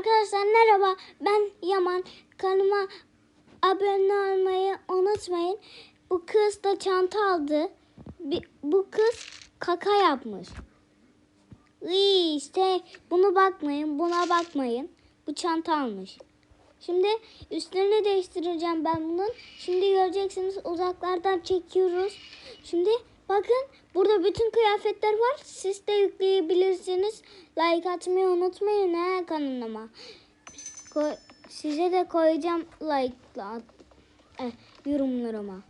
Arkadaşlar merhaba ben Yaman. Kanalıma abone olmayı unutmayın. Bu kız da çanta aldı. Bu kız kaka yapmış. İşte bunu bakmayın buna bakmayın. Bu çanta almış. Şimdi üstlerini değiştireceğim ben bunun. Şimdi göreceksiniz uzaklardan çekiyoruz. Şimdi bakın burada bütün kıyafetler var. Siz de yükleyebilirsiniz. Like atmayı unutmayın ha kanalıma. Koy- size de koyacağım like eh, yorumlarıma.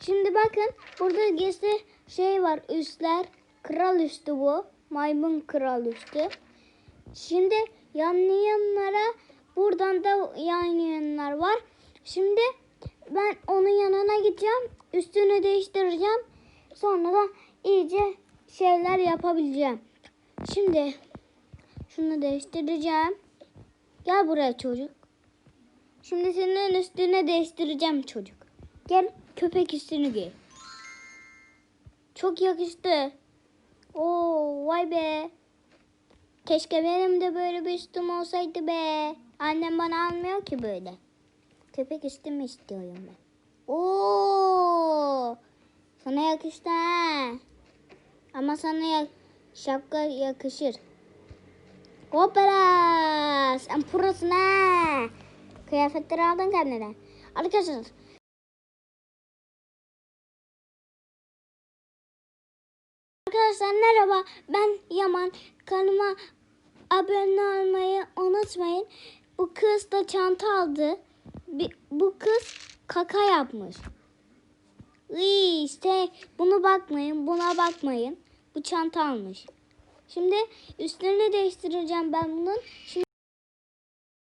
Şimdi bakın burada gizli şey var üstler. Kral üstü bu. Maymun kral üstü. Şimdi yanlayanlara buradan da yanlayanlar var. Şimdi ben onun yanına gideceğim. Üstünü değiştireceğim. Sonra da iyice şeyler yapabileceğim. Şimdi şunu değiştireceğim. Gel buraya çocuk. Şimdi senin üstünü değiştireceğim çocuk. Gel köpek üstünü giy. Çok yakıştı. Oo vay be. Keşke benim de böyle bir üstüm olsaydı be. Annem bana almıyor ki böyle. Köpek üstümü istiyorum ben. Oo! Sana yakıştı ha. Ama sana ya- şapka yakışır. Hoppala! Sen prosun ha. Kıyafetleri aldın kendine. Arkadaşlar Arkadaşlar merhaba ben Yaman. Kanalıma abone olmayı unutmayın. Bu kız da çanta aldı. Bu kız kaka yapmış. İyi işte bunu bakmayın buna bakmayın. Bu çanta almış. Şimdi üstlerini değiştireceğim ben bunun. Şimdi